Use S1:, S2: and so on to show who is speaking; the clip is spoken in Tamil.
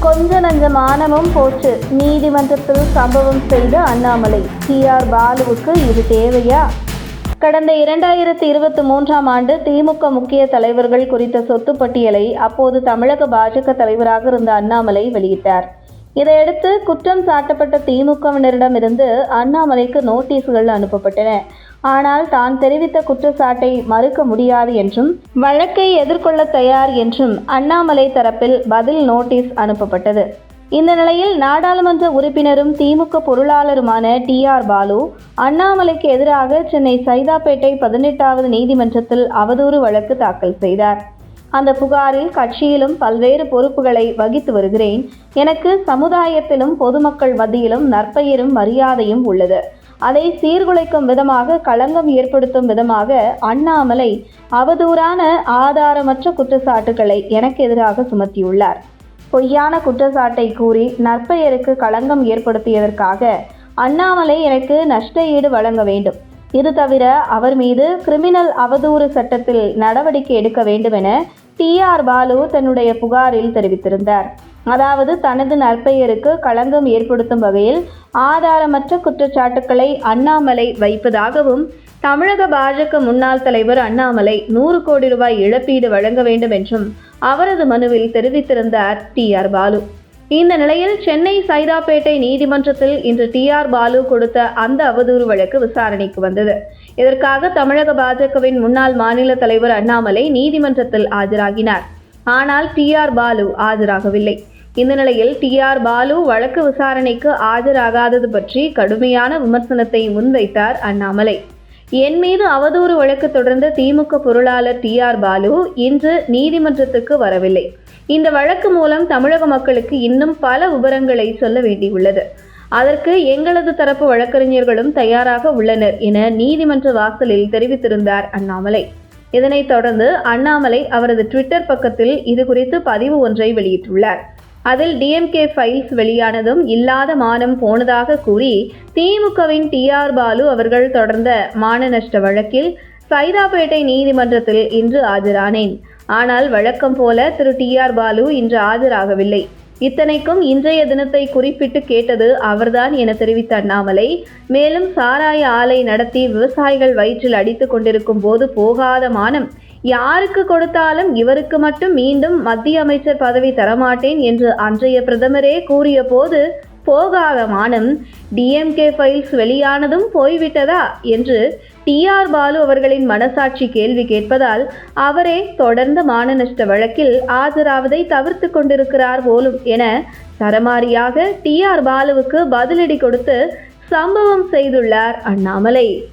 S1: கொஞ்ச நஞ்ச மானமும் போச்சு. நீதிமன்றத்தில் சம்பவம் செய்த அண்ணாமலை. D R. பாலுவுக்கு இது தேவையா? கடந்த இரண்டாயிரத்தி இருபத்தி மூன்றாம் ஆண்டு திமுக முக்கிய தலைவர்கள் குறித்த சொத்து பட்டியலை அப்போது தமிழக பாஜக தலைவராக இருந்த அண்ணாமலை வெளியிட்டார். இதையடுத்து குற்றம் சாட்டப்பட்ட திமுகவினரிடமிருந்து அண்ணாமலைக்கு நோட்டீஸ்கள் அனுப்பப்பட்டன. ஆனால் தான் தெரிவித்த குற்றச்சாட்டை மறுக்க முடியாது என்றும் வழக்கை எதிர்கொள்ள தயார் என்றும் அண்ணாமலை தரப்பில் பதில் நோட்டீஸ் அனுப்பப்பட்டது. இந்த நிலையில் நாடாளுமன்ற உறுப்பினரும் திமுக பொருளாளருமான டி ஆர் பாலு அண்ணாமலைக்கு எதிராக சென்னை சைதாப்பேட்டை பதினெட்டாவது நீதிமன்றத்தில் அவதூறு வழக்கு தாக்கல் செய்தார். அந்த புகாரில் கட்சியிலும் பல்வேறு பொறுப்புகளை வகித்து வருகிறேன். எனக்கு சமுதாயத்திலும் பொதுமக்கள் மத்தியிலும் நற்பெயரும் மரியாதையும் உள்ளது. அதை சீர்குலைக்கும் விதமாக களங்கம் ஏற்படுத்தும் விதமாக அண்ணாமலை அவதூறான ஆதாரமற்ற குற்றச்சாட்டுகளை எனக்கு எதிராக சுமத்தியுள்ளார். பொய்யான குற்றச்சாட்டை கூறி நற்பெயருக்கு களங்கம் ஏற்படுத்தியதற்காக அண்ணாமலை எனக்கு நஷ்ட ஈடு வழங்க வேண்டும். இது தவிர அவர் மீது கிரிமினல் அவதூறு சட்டத்தில் நடவடிக்கை எடுக்க வேண்டும் என டி ஆர் பாலு தன்னுடைய புகாரில் தெரிவித்திருந்தார். அதாவது தனது நற்பெயருக்கு களங்கம் ஏற்படுத்தும் வகையில் ஆதாரமற்ற குற்றச்சாட்டுக்களை அண்ணாமலை வைப்பதாகவும் தமிழக பாஜக முன்னாள் தலைவர் அண்ணாமலை நூறு கோடி ரூபாய் இழப்பீடு வழங்க வேண்டும் என்றும் அவரது மனுவில் தெரிவித்திருந்தார் டி ஆர் பாலு. இந்த நிலையில் சென்னை சைதாப்பேட்டை நீதிமன்றத்தில் இன்று டி ஆர் பாலு கொடுத்த அந்த அவதூறு வழக்கு விசாரணைக்கு வந்தது. இதற்காக தமிழக பாஜகவின் முன்னாள் மாநில தலைவர் அண்ணாமலை நீதிமன்றத்தில் ஆஜராகினார். ஆனால் டி ஆர் பாலு ஆஜராகவில்லை. இந்த நிலையில் டி ஆர் பாலு வழக்கு விசாரணைக்கு ஆஜராகாதது பற்றி கடுமையான விமர்சனத்தை முன்வைத்தார் அண்ணாமலை. என் மீது அவதூறு வழக்கு தொடர்ந்த திமுக பொருளாளர் டி ஆர் பாலு இன்று நீதிமன்றத்துக்கு வரவில்லை. இந்த வழக்கு மூலம் தமிழக மக்களுக்கு இன்னும் பல விவரங்களை சொல்ல வேண்டியுள்ளது. அதற்கு எங்களது தரப்பு வழக்கறிஞர்களும் தயாராக உள்ளனர் என நீதிமன்ற வாசலில் தெரிவித்திருந்தார் அண்ணாமலை. இதனைத் தொடர்ந்து அண்ணாமலை அவரது ட்விட்டர் பக்கத்தில் இது குறித்து பதிவு ஒன்றை வெளியிட்டுள்ளார். அதில் டிஎம்கே ஃபைல்ஸ் வெளியானதும் இல்லாத மானம் போனதாக கூறி திமுகவின் டி ஆர் பாலு அவர்கள் தொடர்ந்த மான நஷ்ட வழக்கில் சைதாப்பேட்டை நீதிமன்றத்தில் இன்று ஆஜரானேன். ஆனால் வழக்கம் போல திரு டி ஆர் பாலு இன்று ஆஜராகவில்லை. இத்தனைக்கும் இன்றைய தினத்தை குறிப்பிட்டு கேட்டது அவர்தான் என தெரிவித்த அண்ணாமலை மேலும் சாராய ஆலை நடத்தி விவசாயிகள் வயிற்றில் அடித்துக் கொண்டிருக்கும் போது போகாத மானம் யாருக்கு கொடுத்தாலும் இவருக்கு மட்டும் மீண்டும் மத்திய அமைச்சர் பதவி தரமாட்டேன் என்று அன்றைய பிரதமரே கூறிய போது போகாத மானம் டிஎம்கே ஃபைல்ஸ் வெளியானதும் போய்விட்டதா? என்று டி ஆர் பாலு அவர்களின் மனசாட்சி கேள்வி கேட்பதால் அவரே தொடர்ந்த மான நஷ்ட வழக்கில் ஆஜராவதை தவிர்த்து கொண்டிருக்கிறார் போலும் என சரமாரியாக டி ஆர் பாலுவுக்கு பதிலடி கொடுத்து சம்பவம் செய்துள்ளார் அண்ணாமலை.